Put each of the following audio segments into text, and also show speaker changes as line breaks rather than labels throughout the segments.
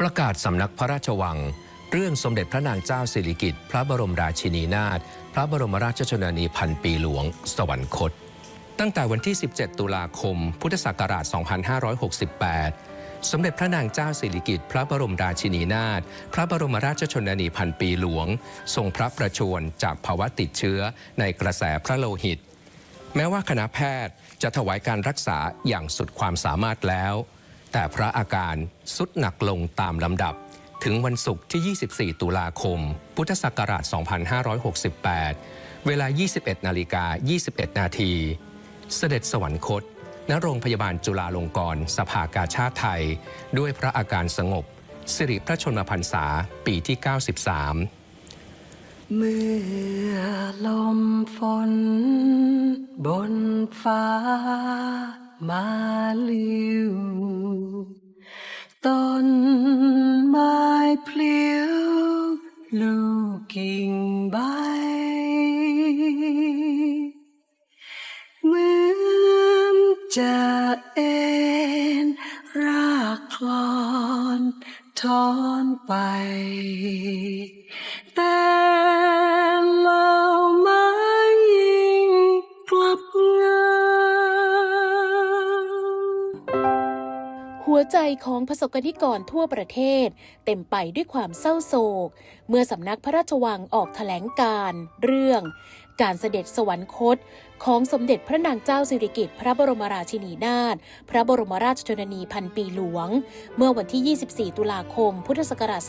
ประกาศสำนักพระราชวัง เรื่องสมเด็จพระนางเจ้าสิริกิติ์พระบรมราชินีนาถพระบรมราชชนนีพันปีหลวง สวรรคต ตั้งแต่วันที่ 17 ตุลาคม พุทธศักราช 2568 สมเด็จพระนางเจ้าสิริกิติ์พระบรมราชินีนาถพระบรมราชชนนีพันปีหลวง ทรงพระประชวรจากภาวะติดเชื้อในกระแสพระโลหิต แม้ว่าคณะแพทย์จะถวายการรักษาอย่างสุดความสามารถแล้ว แต่พระอาการสุดหนักลงตามลำดับ ถึงวันศุกร์ที่ 24 ตุลาคม พุทธศักราช 2568 เวลา 21 นาฬิกา 21 นาที เสด็จสวรรคต ณ โรงพยาบาลจุฬาลงกรณ์สภากาชาติไทย ด้วยพระอาการสงบ สิริพระชนมพรรษา ปีที่ 93
เมื่อลมฝนบนฟ้า มาลิวต้นไม้พลิ้วลูกกิ่งใบ เหมือนจะเอ็นรากคลอนถอนไป แต่เราไม่
หัวใจของประสบกนิกรทั่วประเทศ เต็มไปด้วยความเศร้าโศก เมื่อสำนักพระราชวังออกแถลงการเรื่องการเสด็จสวรรคต ของสมเด็จพระนางเจ้าสิริกิติ์พระบรมราชินีนาถพระบรมราชชนนีพันปีหลวง เมื่อวันที่ 24 ตุลาคม พุทธศักราช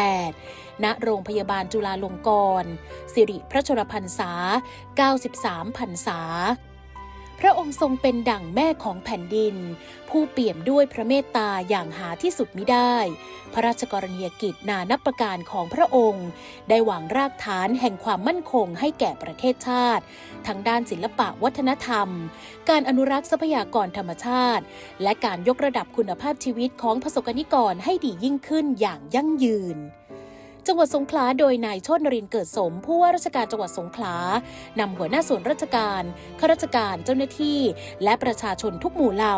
2568 ณ โรงพยาบาลจุฬาลงกรณ์สิริพระชนพรรษา 93พรรษา ระองค์ทรงเป็นดั่งแม่ของแผ่นดิน ผู้เปี่ยมด้วยพระเมตตาอย่างหาที่สุดมิได้ พระราชกรณียกิจนานับประการของพระองค์ ได้วางรากฐานแห่งความมั่นคงให้แก่ประเทศชาติ ทั้งด้านศิลปะวัฒนธรรม การอนุรักษ์ทรัพยากรธรรมชาติ และการยกระดับคุณภาพชีวิตของประสบกนิกรให้ดียิ่งขึ้นอย่างยั่งยืน จังหวัดสงขลาโดยนายโชตนรินเกิดสม ผู้ว่าราชการจังหวัดสงขลานำหัวหน้าส่วนราชการข้าราชการเจ้าหน้าที่ และประชาชนทุกหมู่เหล่า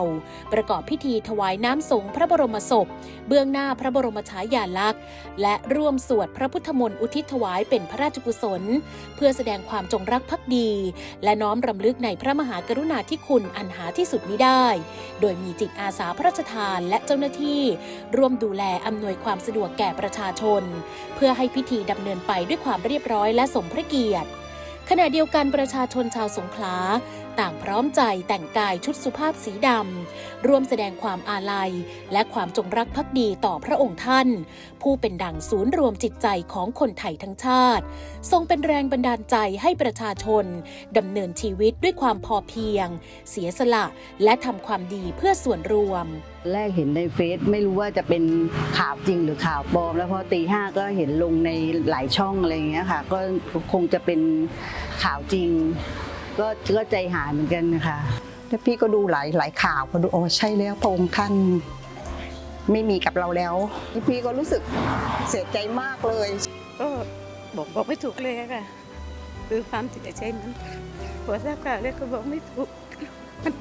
ประกอบพิธีถวายน้ำสงพระบรมศพ เบื้องหน้าพระบรมฉายาลักษณ์ และร่วมสวดพระพุทธมนต์อุทิศถวายเป็นพระราชกุศล เพื่อแสดงความจงรักภักดี และน้อมรำลึกในพระมหากรุณาธิคุณอันหาที่สุดมิได้ โดยมีจิตอาสาพระราชทานและเจ้าหน้าที่ ร่วมดูแลอำนวยความสะดวกแก่ประชาชนเพื่อให้พิธีดำเนินไปด้วยความเรียบร้อยและสมพระเกียรติ ขณะเดียวกันประชาชนชาวสงขลา ต่างพร้อมใจแต่งกายชุดสุภาพสีดำร่วมแสดงความอาลัย และความจงรักภักดีต่อพระองค์ท่าน ผู้เป็นดั่งศูนย์รวมจิตใจของคนไทยทั้งชาติ ทรงเป็นแรงบันดาลใจให้ประชาชนดำเนินชีวิตด้วยความพอเพียง เสียสละ และทำความดีเพื่อส่วนรวม
แรกเห็นในเฟซไม่รู้ว่าจะเป็นข่าวจริงหรือข่าวปลอม แล้วพอตีห้าก็เห็นลงในหลายช่องอะไรอย่างเงี้ยค่ะ ก็คงจะเป็นข่าวจริง ก็ก็ใจหายเหมือนกันนะคะ
แล้วพี่ก็ดูหลายหลายข่าวพอดูโอ้ใช่แล้วพระองค์ท่านไม่มีกับเราแล้ว พี่ก็รู้สึกเสียใจมากเลย
ก็บอกบอกไม่ถูกเลยอะค่ะ คือความเสียใจนั้นพอทราบข่าวแล้วก็บอกไม่ถูก มัน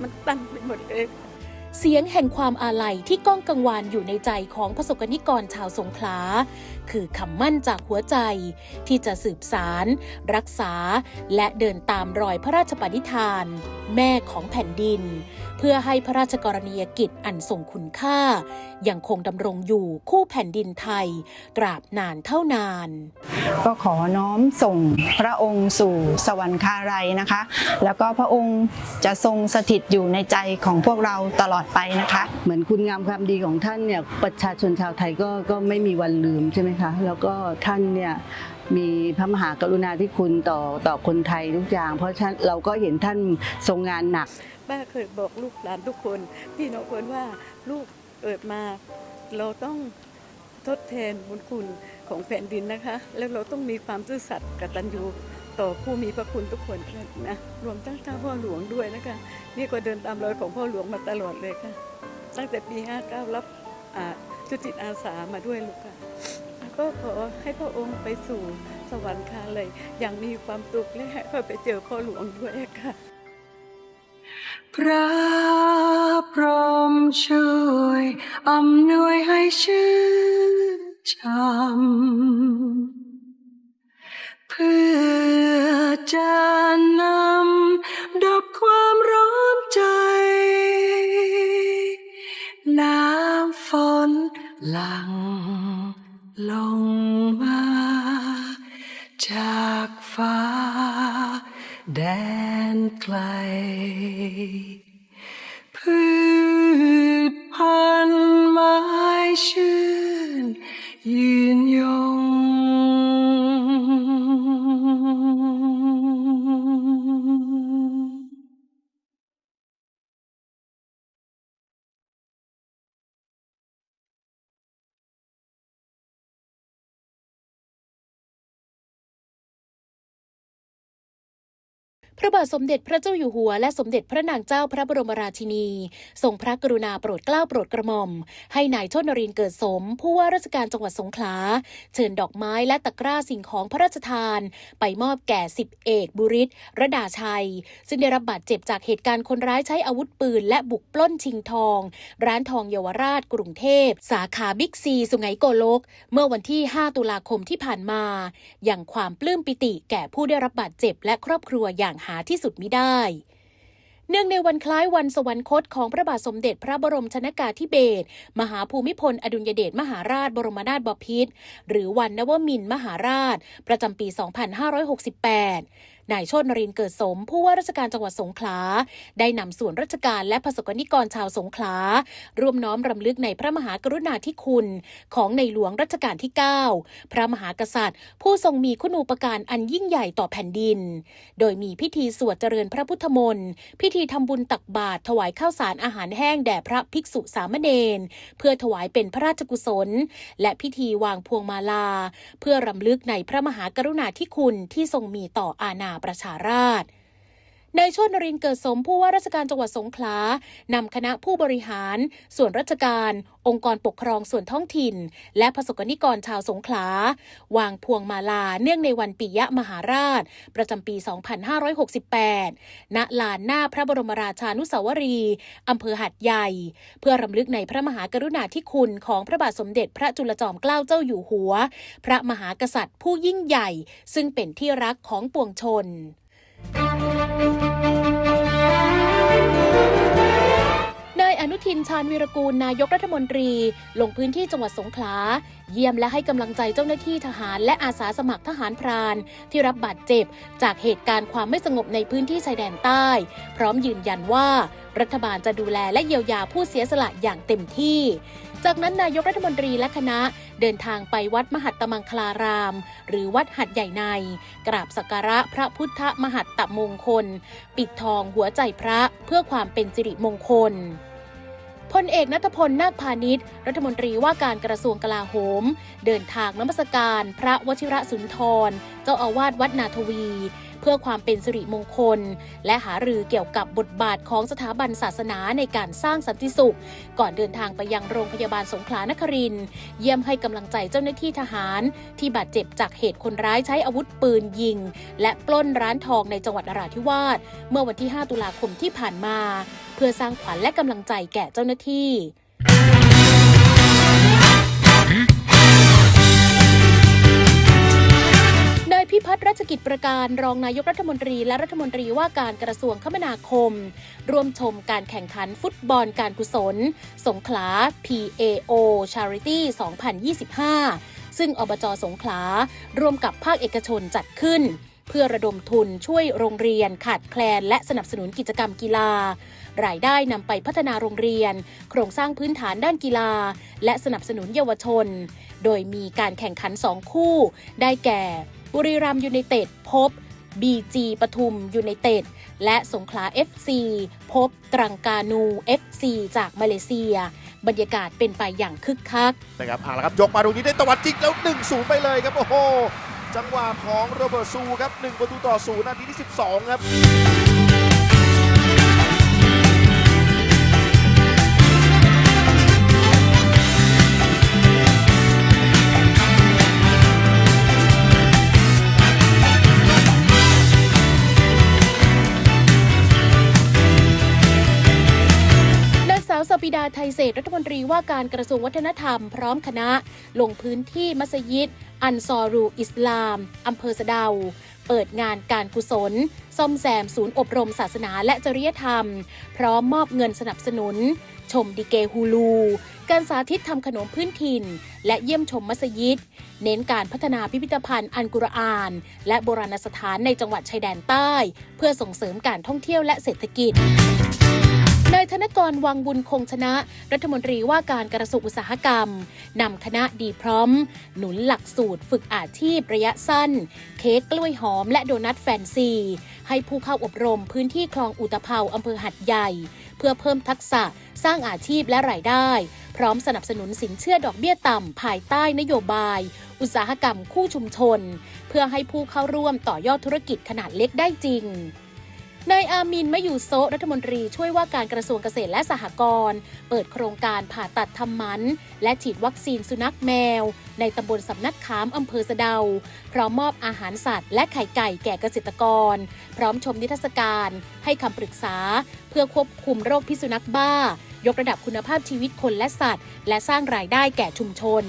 มันตั้งไปหมดเลย
เสียงแห่งความอาลัยที่ก้องกังวานอยู่ในใจของประสบกนิกรชาวสงขลา คือคำมั่นจากหัวใจ ที่จะสืบสาร รักษา และเดินตามรอยพระราชปณิธาน แม่ของแผ่นดิน เพื่อให้พระราชกรณียกิจอันทรงคุณค่า ยังคงดำรงอยู่คู่แผ่นดินไทย ตราบนานเท่านาน
ก็ขอน้อมส่งพระองค์สู่สวรรคาลัยนะคะ แล้วก็พระองค์จะทรงสถิตอยู่ในใจของพวกเราตลอดไปนะคะ
เหมือนคุณงามความดีของท่านเนี่ยประชาชนชาวไทยก็ก็ไม่มีวันลืมใช่ไหมคะ แล้วก็ท่านเนี่ย มีพระมหากรุณาธิคุณต่อต่อคนไทยทุกอย่าง เพราะฉะนั้นเราก็เห็นท่านทรงงานหนัก
ป้าเคยบอกลูกหลานทุกคน พี่น้องคนว่าลูกเกิดมา เราต้องทดแทนบุญคุณของแผ่นดินนะคะ แล้วเราต้องมีความซื่อสัตย์กตัญญูต่อผู้มีพระคุณทุกคนนะรวมทั้งท่าพ่อหลวงด้วยนะคะ นี่ก็เดินตามรอยของพ่อหลวงมาตลอดเลยค่ะ ตั้งแต่ปี 59 รับอ่าชุดจิตอาสามาด้วยลูกค่ะ ก็ขอให้พระองค์ไปสู่สวรรค์คาเลย อย่างมีความสุขและให้เขาไปเจอพ่อหลวงด้วยค่ะ
พระพรหมช่วยอำนวยให้ชื่นชำเพื่อจะนำดับความร้อนใจ น้ำฝนหลัง ลงมาจากฟ้า แดนไกล พืชพันไม้ชื่น ยืนยง
บาทสมเด็จพระเจ้าอยู่หัว และสมเด็จพระนางเจ้าพระบรมราชินี ทรงพระกรุณาโปรดเกล้าโปรดกระหม่อม ให้นายชนนรินเกิดสม ผู้ว่าราชการจังหวัดสงขลา เชิญดอกไม้และตะกร้าสิ่งของพระราชทาน ไปมอบแก่สิบเอกบุริศระดาชัย ซึ่งได้รับบาดเจ็บจากเหตุการณ์คนร้ายใช้อาวุธปืน และบุกปล้นชิงทอง ร้านทองเยาวราช กรุงเทพ สาขาบิ๊กซีสุไหงโกลก เมื่อวันที่ 5 ตุลาคมที่ผ่านมา อย่างความปลื้มปิติแก่ผู้ได้รับบาดเจ็บและครอบครัวอย่างหาที่สุดมิได้เนื่องในวันคล้ายวันสวรรคตของพระบาทสมเด็จพระบรมชนากาธิเบศรมหาภูมิพล อดุลยเดชมหาราชบรมนาถบพิตรหรือวันนวมินทร์มหาราช ประจำปี 2568 นายโชตินรินเกิดสม ผู้ว่าราชการจังหวัดสงขลา ได้นำส่วนราชการและประสบนิกรชาวสงขลา ร่วมน้อมรำลึกในพระมหากรุณาธิคุณ ของในหลวงรัชกาลที่ 9 พระมหากษัตริย์ ผู้ทรงมีคุณูปการอันยิ่งใหญ่ต่อแผ่นดิน โดยมีพิธีสวดเจริญพระพุทธมนต์พิธีทำบุญตักบาตรถวายข้าวสารอาหารแห้งแด่พระภิกษุสามเณรเพื่อถวายเป็นพระราชกุศล และพิธีวางพวงมาลา เพื่อรำลึกในพระมหากรุณาธิคุณที่ทรงมีต่ออาณาประชาราษฎร์ นายชตินรินเกิดสมผู้ว่าราชการจังหวัดสงขลานำคณะผู้บริหาร ส่วนราชการ องค์กรปกครองส่วนท้องถิ่น และประสบนิกรชาวสงขลา วางพวงมาลาเนื่องในวันปิยมหาราช ประจำปี 2568 ณ ลานหน้าพระบรมราชานุสาวรีย์อำเภอหัดใหญ่ เพื่อรำลึกในพระมหากรุณาธิคุณของพระบาทสมเด็จพระจุลจอมเกล้าเจ้าอยู่หัว พระมหากษัตริย์ผู้ยิ่งใหญ่ ซึ่งเป็นที่รักของปวงชน นายอนุทินชาญวีรกูลนายกรัฐมนตรี ลงพื้นที่จังหวัดสงขลา เยี่ยมและให้กำลังใจเจ้าหน้าที่ทหารและอาสาสมัครทหารพราน ที่รับบาดเจ็บ จากเหตุการณ์ความไม่สงบในพื้นที่ชายแดนใต้ พร้อมยืนยันว่า รัฐบาลจะดูแลและเยียวยาผู้เสียสละอย่างเต็มที่ จากนั้นนายกรัฐมนตรีและคณะเดินทางไปวัดมหัตตมังคลาราม หรือวัดหัดใหญ่ใน กราบสักการะพระพุทธมหัตตมงคล ปิดทองหัวใจพระเพื่อความเป็นสิริมงคลพลเอกนัทพลนาคพาณิชย์รัฐมนตรีว่าการกระทรวงกลาโหม เดินทางนมัสการ พระวชิระสุนทร เจ้าอาวาสวัดนาทวี พื่อความเป็นสิริมงคล และหารือเกี่ยวกับบทบาทของสถาบันศาสนาในการสร้างสันติสุข ก่อนเดินทางไปยังโรงพยาบาลสงขลานครินเยี่ยมให้กำลังใจเจ้าหน้าที่ทหาร ที่บาดเจ็บจากเหตุคนร้ายใช้อาวุธปืนยิง และปล้นร้านทองในจังหวัดนราธิวาสเมื่อวันที่ 5 ตุลาคมที่ผ่านมา เพื่อสร้างขวัญและกำลังใจแก่เจ้าหน้าที่ พิพัฒน์รัชกิจประการรองนายกรัฐมนตรีและรัฐมนตรีว่าการกระทรวงคมนาคม ร่วมชมการแข่งขันฟุตบอลการกุศล สงขลา PAO Charity 2025 ซึ่งอบจสงขลา ร่วมกับภาคเอกชนจัดขึ้น เพื่อระดมทุนช่วยโรงเรียนขาดแคลน และสนับสนุนกิจกรรมกีฬา รายได้นำไปพัฒนาโรงเรียน โครงสร้างพื้นฐานด้านกีฬา และสนับสนุนเยาวชน โดยมีการแข่งขัน2คู่ ได้แก่ บุรีรัมยูไนเต็ดพบ BG ปทุมยูไนเต็ดและสงขลา FC พบตรังกานู FC จากมาเลเซีย บรรยากาศเป็นไปอย่างคึกคัก
นะครับเอาละครับ ยกมาตรงนี้ได้ตะวัดจิกแล้ว1-0ไปเลยครับ โอ้โห จังหวะของโรเบิร์ตซูครับ 1 ประตูต่อศูนย์นาทีที่ 12 ครับา
งสาวสปิดาไทยเศรษฐรัฐมนตรีว่าการกระทรวงวัฒนธรรมพร้อมคณะ ลงพื้นที่มัสยิด อันซอรูอิสลามอำเภอสะเดา เปิดงานการกุศล ซ่อมแซมศูนย์อบรมศาสนาและจริยธรรม พร้อมมอบเงินสนับสนุน ชมดิเกฮูลู การสาธิตทำขนมพื้นถิ่น และเยี่ยมชมมัสยิด เน้นการพัฒนาพิพิธภัณฑ์อันกุรอาน และโบราณสถานในจังหวัดชายแดนใต้ เพื่อส่งเสริมการท่องเที่ยวและเศรษฐกิจ นายธนกรวังบุญคงชนะ รัฐมนตรีว่าการกระทรวงอุตสาหกรรมนำคณะดีพร้อม หนุนหลักสูตรฝึกอาชีพระยะสั้น เค้กกล้วยหอมและโดนัทแฟนซี ให้ผู้เข้าอบรมพื้นที่คลองอุตภเปาอำเภอหัดใหญ่ เพื่อเพิ่มทักษะสร้างอาชีพและรายได้ พร้อมสนับสนุนสินเชื่อดอกเบี้ยต่ำ ภายใต้นโยบาย อุตสาหกรรมคู่ชุมชน เพื่อให้ผู้เข้าร่วมต่อยอดธุรกิจขนาดเล็กได้จริง นายอามินมะยูโซรัฐมนตรีช่วยว่าการกระทรวงเกษตรและสหกรณ์เปิดโครงการผ่าตัดทำหมัน และฉีดวัคซีนสุนัขแมว ในตำบลสำนักขามอำเภอสะเดา พร้อมมอบอาหารสัตว์ และไข่ไก่แก่เกษตรกร พร้อมชมนิทรรศการ ให้คำปรึกษา เพื่อควบคุมโรคพิษสุนัขบ้า ยกระดับคุณภาพชีวิตคนและสัตว์ และสร้างรายได้แก่ชุมชน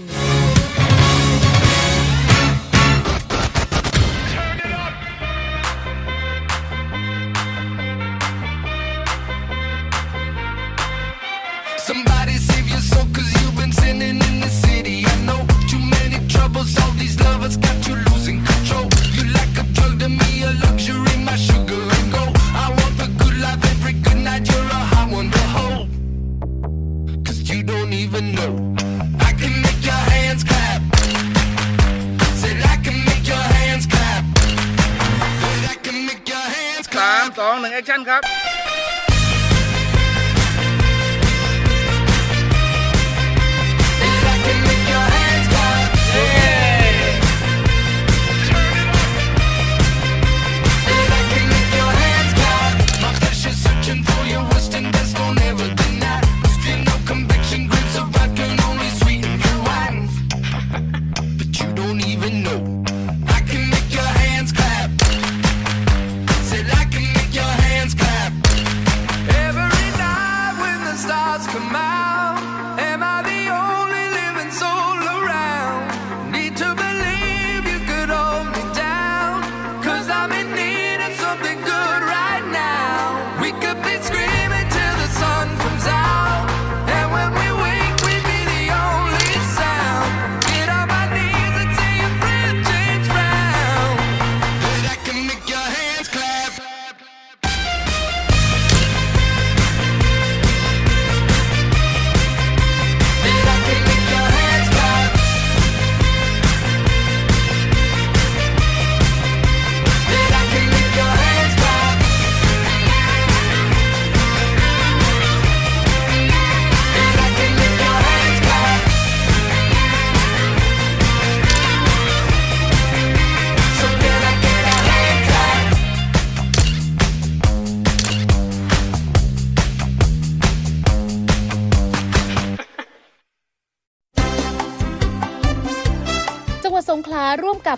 ครั
บ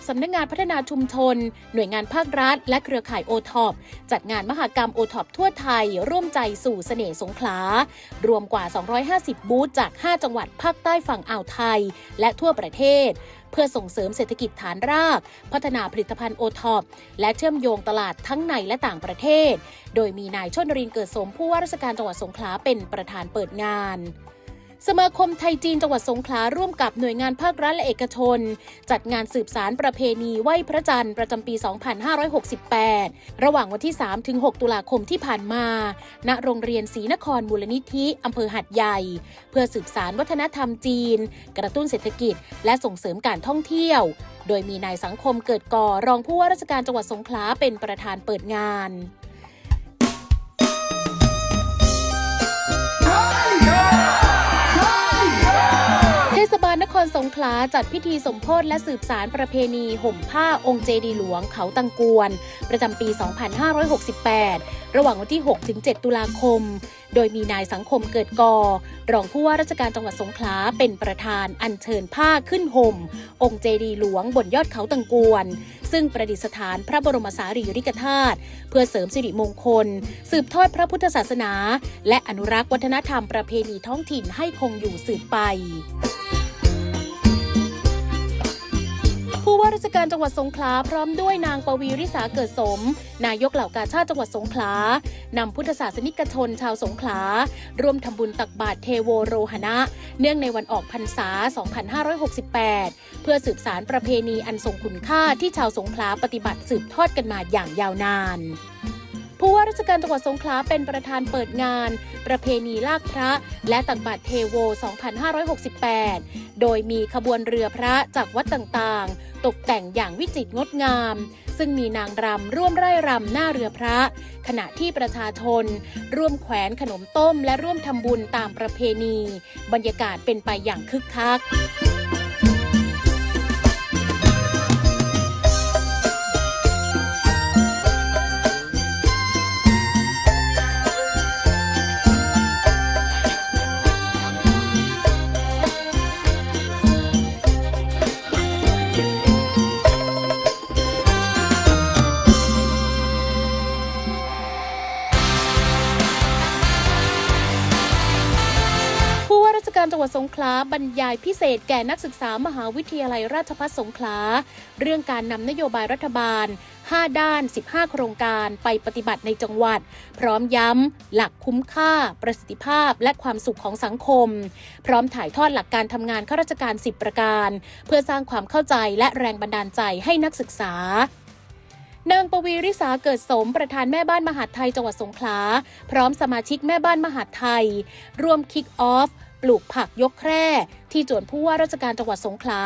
สำนักงานพัฒนาชุมชน หน่วยงานภาครัฐ และเครือข่ายโอท็อปจัดงานมหกรรมโอท็อปทั่วไทย ร่วมใจสู่เสน่ห์สงขลา รวมกว่า 250 บูธจาก 5 จังหวัดภาคใต้ฝั่งอ่าวไทย และทั่วประเทศเพื่อส่งเสริมเศรษฐกิจฐานราก พัฒนาผลิตภัณฑ์โอท็อปและเชื่อมโยงตลาดทั้งในและต่างประเทศ โดยมีนายชนรินเกิดสมผู้ว่าราชการจังหวัดสงขลาเป็นประธานเปิดงาน สมาคมไทยจีนจังหวัดสงขลาร่วมกับหน่วยงานภาครัฐและเอกชน จัดงานสืบสารประเพณีไหว้พระจันทร์ประจำปี 2568 ระหว่างวันที่3ถึง6ตุลาคมที่ผ่านมา ณ โรงเรียนศรีนครมูลนิธิอำเภอหัดใหญ่ เพื่อสืบสารวัฒนธรรมจีน กระตุ้นเศรษฐกิจ และส่งเสริมการท่องเที่ยว โดยมีนายสังคมเกิดก่อรองผู้ว่าราชการจังหวัดสงขลาเป็นประธานเปิดงานเสงขลาจัดพิธีสมโพธิและสืบสารประเพณี ห่มผ้าองค์เจดีหลวงเขาตังกวน ประจำปี 2568 ระหว่างวันที่6-7ตุลาคม โดยมีนายสังคมเกิดกอ รองผู้ว่าราชการจังหวัดสงขลาเป็นประธานอัญเชิญผ้าขึ้นห่ม องค์เจดีหลวงบนยอดเขาตังกวน ซึ่งประดิษฐานพระบรมสารีริกธาตุเพื่อเสริมสิริมงคล สืบทอดพระพุทธศาสนา และอนุรักษ์วัฒนธรรมประเพณีท้องถิ่นให้คงอยู่สืบไป ผู้ว่าราชการจังหวัดสงขลาพร้อมด้วยนางปวีริษาเกิดสม นายกเหล่ากาชาติจังหวัดสงขลานำพุทธศาสนิกชนชาวสงขลาร่วมทำบุญตักบาตรเทโวโรหณะ เนื่องในวันออกพรรษา 2568 เพื่อสืบสารประเพณีอันทรงคุณค่าที่ชาวสงขลาปฏิบัติสืบทอดกันมาอย่างยาวนาน ผู้ว่าราชการจังหวัดสงขลาเป็นประธานเปิดงาน ประเพณีลากพระ และตักบาตรเทโว 2568 โดยมีขบวนเรือพระจากวัดต่างๆ ตกแต่งอย่างวิจิตรงดงาม ซึ่งมีนางรำร่วมไร่รำหน้าเรือพระ ขณะที่ประชาชน ร่วมแขวนขนมต้มและร่วมทำบุญตามประเพณี บรรยากาศเป็นไปอย่างคึกคัก ดสงขลาบรรยายพิเศษแก่นักศึกษามหาวิทยาลัยราชภัฏสงขลา เรื่องการนำนโยบายรัฐบาล 5 ด้าน 15 โครงการไปปฏิบัติในจังหวัด พร้อมย้ำ หลักคุ้มค่า ประสิทธิภาพ และความสุขของสังคม พร้อมถ่ายทอดหลักการทำงานข้าราชการ 10 ประการ เพื่อสร้างความเข้าใจและแรงบันดาลใจให้นักศึกษานางปวีริษาเกิดสมประธานแม่บ้านมหาดไทยจังหวัดสงขลา พร้อมสมาชิกแม่บ้านมหาดไทย ร่วมคิกออฟ ปลูกผักยกแคร่ที่จวนผู้ว่าราชการจังหวัดสงขลา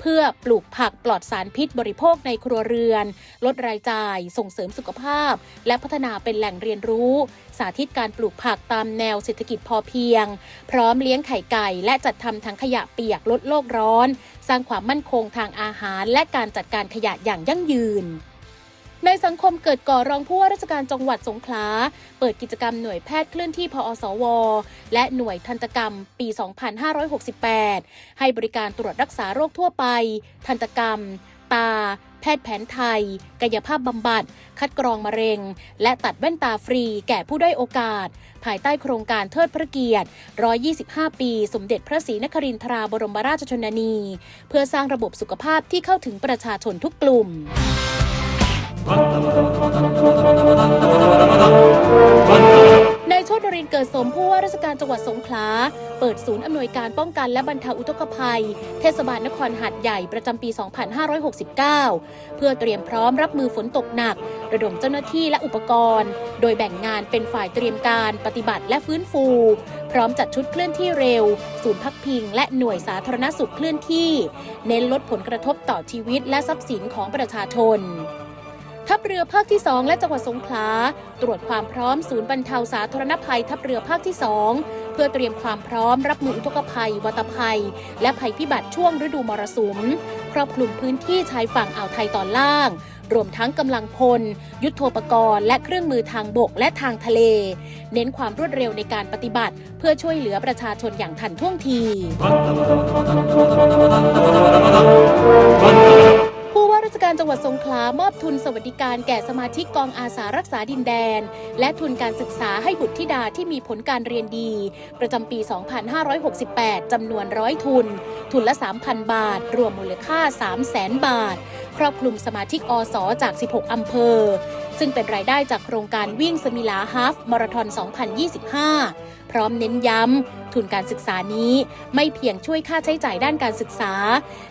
เพื่อปลูกผักปลอดสารพิษบริโภคในครัวเรือน ลดรายจ่าย ส่งเสริมสุขภาพ และพัฒนาเป็นแหล่งเรียนรู้ สาธิตการปลูกผักตามแนวเศรษฐกิจพอเพียง พร้อมเลี้ยงไข่ไก่ และจัดทำถังขยะเปียกลดโลกร้อน สร้างความมั่นคงทางอาหารและการจัดการขยะอย่างยั่งยืน ในสังคมเกิดก่อรองผู้ว่าราชการจังหวัดสงขลา เปิดกิจกรรมหน่วยแพทย์เคลื่อนที่พอสว และหน่วยทันตกรรมปี 2568 ให้บริการตรวจรักษาโรคทั่วไป ทันตกรรม ตา แพทย์แผนไทย กายภาพบำบัด คัดกรองมะเร็ง และตัดแว่นตาฟรีแก่ผู้ได้อยโอกาส ภายใต้โครงการเทิดพระเกียรติ 125 ปี สมเด็จพระศรีนครินทราบรมราชชนนี เพื่อสร้างระบบสุขภาพที่เข้าถึงประชาชนทุกกลุ่ม นายโชติรินเกิดสมผู้ว่าราชการจังหวัดสงขลา เปิดศูนย์อำนวยการป้องกันและบรรเทาอุทกภัย เทศบาลนครหาดใหญ่ประจำปี 2569 เพื่อเตรียมพร้อมรับมือฝนตกหนัก ระดมเจ้าหน้าที่และอุปกรณ์ โดยแบ่งงานเป็นฝ่ายเตรียมการปฏิบัติและฟื้นฟู พร้อมจัดชุดเคลื่อนที่เร็ว ศูนย์พักพิง และหน่วยสาธารณสุขเคลื่อนที่ เน้นลดผลกระทบต่อชีวิตและทรัพย์สินของประชาชน ทัพเรือภาคที่ 2 และจังหวัดสงขลา ตรวจความพร้อมศูนย์บรรเทาสาธารณภัยทัพเรือภาคที่ 2 เพื่อเตรียมความพร้อมรับมืออุทกภัย วัตภัย และภัยพิบัติช่วงฤดูมรสุม ครอบคลุมพื้นที่ชายฝั่งอ่าวไทยตอนล่าง รวมทั้งกำลังพล ยุทโธปกรณ์ และเครื่องมือทางบกและทางทะเล เน้นความรวดเร็วในการปฏิบัติ เพื่อช่วยเหลือประชาชนอย่างทันท่วงที ราชการจังหวัดสงขลามอบทุนสวัสดิการแก่สมาชิกกองอาสารักษาดินแดน และทุนการศึกษาให้บุตรธิดาที่มีผลการเรียนดี ประจำปี 2568 จำนวนร้อยทุน ทุนละ 3,000 บาท รวมมูลค่า 300,000 บาท ครอบคลุมสมาชิกอสจาก 16 อำเภอ ซึ่งเป็นรายได้จากโครงการวิ่งสมิลาฮาฟมาราธอน 2025 พร้อมเน้นย้ำ ทุนการศึกษานี้ไม่เพียงช่วยค่าใช้จ่ายด้านการศึกษา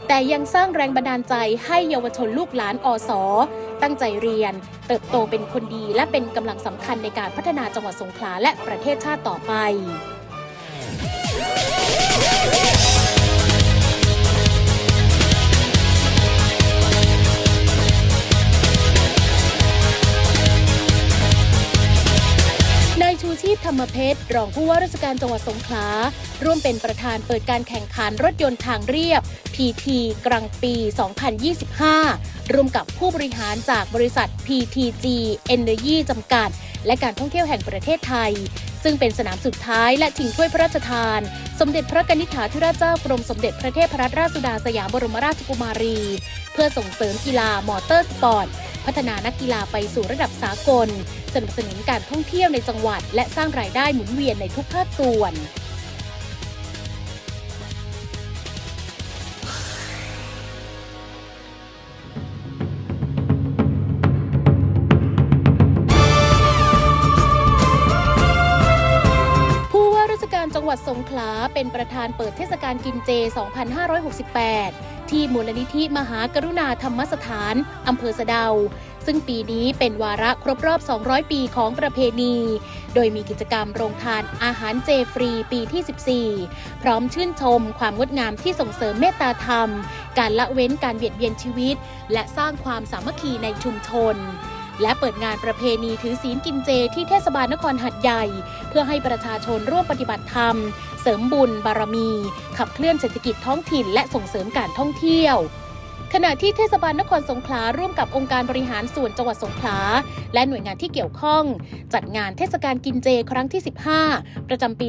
แต่ยังสร้างแรงบันดาลใจให้เยาวชนลูกหลานอสตั้งใจเรียน เติบโตเป็นคนดีและเป็นกำลังสำคัญในการพัฒนาจังหวัดสงขลาและประเทศชาติต่อไป มเพชร รองผู้ว่าราชการจังหวัดสงขลา ร่วมเป็นประธานเปิดการแข่งขันรถยนต์ทางเรียบ PT กลางปี 2025 ร่วมกับผู้บริหารจากบริษัท PTG Energy จำกัด และการท่องเที่ยวแห่งประเทศไทย ซึ่งเป็นสนามสุดท้ายและชิงถ้วยพระราชทาน สมเด็จพระกนิษฐาธิราชเจ้ากรมสมเด็จพระเทพรัตนราชสุดาสยามบรมราชกุมารี เพื่อส่งเสริมกีฬามอเตอร์สปอร์ต พัฒนานักกีฬาไปสู่ระดับสากล สนับสนุนการท่องเที่ยวในจังหวัด และสร้างรายได้หมุนเวียนในทุกภาคส่วน เป็นประธานเปิดเทศกาลกินเจ 2568 ที่มูลนิธิมหากรุณาธรรมสถานอำเภอสะเดา ซึ่งปีนี้เป็นวาระครบรอบ 200 ปีของประเพณี โดยมีกิจกรรมโรงทานอาหารเจฟรีปีที่ 14 พร้อมชื่นชมความงดงามที่ส่งเสริมเมตตาธรรม การละเว้นการเบียดเบียนชีวิต และสร้างความสามัคคีในชุมชน และเปิดงานประเพณีถือศีลกินเจที่เทศบาลนครหัดใหญ่ เพื่อให้ประชาชนร่วมปฏิบัติธรรม เสริมบุญ บารมี ขับเคลื่อนเศรษฐกิจท้องถิ่น และส่งเสริมการท่องเที่ยวขณะที่เทศบาลนครสงขลาร่วมกับองค์การบริหารส่วนจังหวัดสงขลาและหน่วยงานที่เกี่ยวข้อง จัดงานเทศกาลกินเจครั้งที่ 15 ประจำปี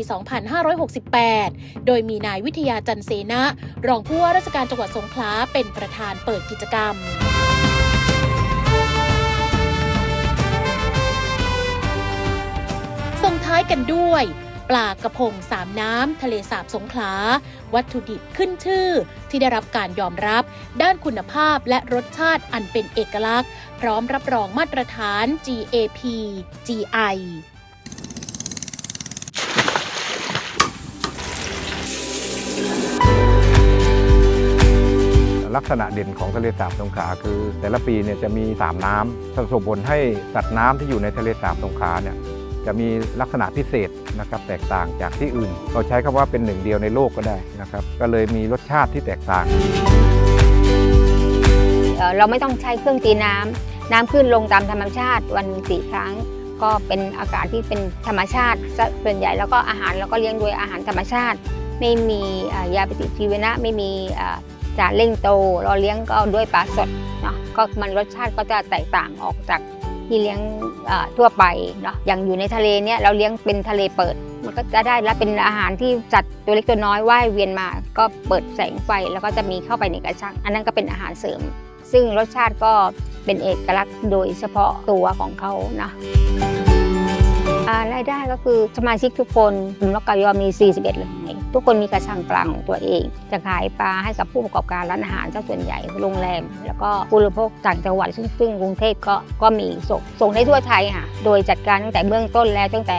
2568 โดยมีนายวิทยาจันเสนะ รองผู้ว่าราชการจังหวัดสงขลาเป็นประธานเปิดกิจกรรม ท้ายกันด้วย ปลากระพงสามน้ำ ทะเลสาบสงขลา วัตถุดิบขึ้นชื่อ ที่ได้รับการยอมรับ ด้านคุณภาพและรสชาติอันเป็นเอกลักษณ์ พร้อมรับรองมาตรฐาน GAP GI
ลักษณะเด่นของทะเลสาบสงขลาคือแต่ละปีเนี่ยจะมีสามน้ำส่งผลให้สัตว์น้ำที่อยู่ในทะเลสาบสงขลาเนี่ย จะมีลักษณะพิเศษนะครับแตกต่างจากที่อื่น เราใช้คำว่าเป็นหนึ่งเดียวในโลกก็ได้นะครับ ก็เลยมีรสชาติที่แตกต่าง
เราไม่ต้องใช้เครื่องตีน้ำน้ำขึ้นลงตามธรรมชาติวันสี่ครั้ง ก็เป็นอากาศที่เป็นธรรมชาติส่วนใหญ่แล้วก็อาหารเราก็เลี้ยงโดยอาหารธรรมชาติ ไม่มียาปฏิชีวนะ ไม่มีเอ่อสารเร่งโต เราเลี้ยงก็ด้วยปลาสดเนาะก็มันรสชาติก็จะแตกต่างออกจากที่เลี้ยง ทั่วไปเนาะอย่างอยู่ในทะเลเนี่ยเราเลี้ยงเป็นทะเลเปิด มันก็จะได้รับเป็นอาหารที่จัดตัวเล็กตัวน้อยว่ายเวียนมา ก็เปิดแสงไฟแล้วก็จะมีเข้าไปในกระชัง อันนั้นก็เป็นอาหารเสริม ซึ่งรสชาติก็เป็นเอกลักษณ์โดยเฉพาะตัวของเขานะ รายได้ก็คือสมาชิกทุกคนกลุ่มนกกยอมี 41เลยทุกคนมีกระชังปลาของตัวเอง จะขายปลาให้กับผู้ประกอบการร้านอาหารเจ้าส่วนใหญ่โรงแรม แล้วก็ผู้บริโภคต่างจังหวัดซึ่งซึ่งกรุงเทพก็ก็มีส่งส่งได้ทั่วไทยค่ะโดยจัดการตั้งแต่เบื้องต้นแล้วตั้งแต่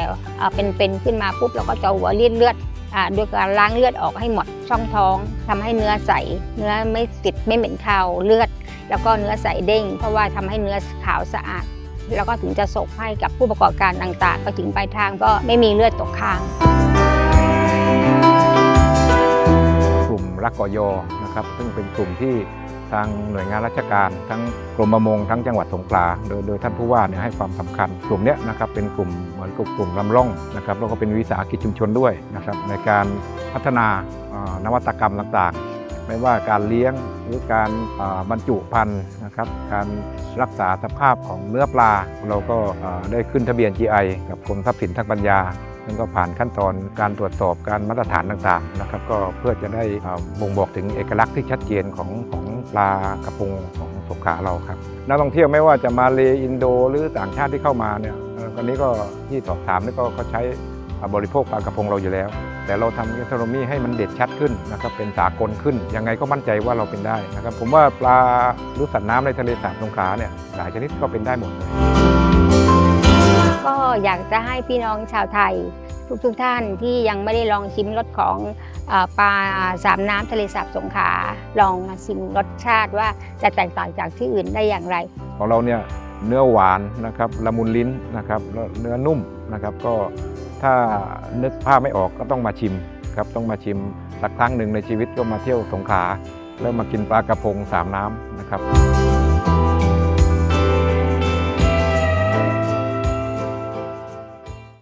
เป็นเป็นขึ้นมาปุ๊บเราก็จะเอาหัวเลียดเลือดโดยการล้างเลือดออกให้หมดช่องท้องทำให้เนื้อใส เนื้อไม่ติดไม่เหม็นคาวเลือด แล้วก็เนื้อใสเด้ง เพราะว่าทำให้เนื้อขาวสะอาด แล้วก็ถึงจะส่งให้กับผู้ประกอบการต่างๆ ไปถึงปลายทางก็ไม่มีเลือดตกค้าง
กลุ่มรักกอยอนะครับซึ่งเป็นกลุ่มที่ทางหน่วยงานราชการ ทั้งกรมประมงทั้งจังหวัดสงขลาโดยโดยท่านผู้ว่าเนี่ยให้ความสำคัญ กลุ่มนี้นะครับเป็นกลุ่มเหมือนกับกลุ่มลำล่องนะครับแล้วก็เป็นวิสาหกิจชุมชนด้วยนะครับในการพัฒนานวัตกรรมต่างๆ ไม่ว่าการเลี้ยงหรือการบรรจุพันธุ์นะครับ การรักษาสภาพของเนื้อปลา เราก็ได้ขึ้นทะเบียน GI กับกรมทรัพย์สินทางปัญญาซึ่งก็ผ่านขั้นตอนการตรวจสอบการมาตรฐานต่างๆนะครับก็เพื่อจะได้บ่งบอกถึงเอกลักษณ์ที่ชัดเจนของของปลากระพงของสงขลาเราครับนักท่องเที่ยวไม่ว่าจะมาเลอินโดหรือต่างชาติที่เข้ามาเนี่ยตอนนี้ก็ที่สอบถามนี่ก็เขาใช้บริโภคปลากระพงเราอยู่แล้ว แต่เราทำเอสโนมีให้มันเด่นชัดขึ้นนะครับเป็นสากลขึ้น ยังไงก็มั่นใจว่าเราเป็นได้นะครับผมว่าปลาหรือสัตว์น้ำในทะเลสาบสงขลาเนี่ยหลายชนิดก็เป็นได้หมดเลย
ก็อยากจะให้พี่น้องชาวไทย ทุกๆทท่านที่ยังไม่ได้ลองชิมรสของเออปลาสามน้ำทะเลสาบสงขลาลองมาชิมรสชาติว่าจะแตกต่างจากที่อื่นได้อย่างไร
ของเราเนี่ยเนื้อหวานนะครับละมุนลิ้นนะครับแล้วเนื้อนุ่มนะครับก็ ถ้านึกภาพไม่ออกก็ต้องมาชิมครับต้องมาชิมสักครั้งหนึ่งในชีวิตก็มาเที่ยวสงขลาแล้วมากินปลากระพงสามน้ำนะครับ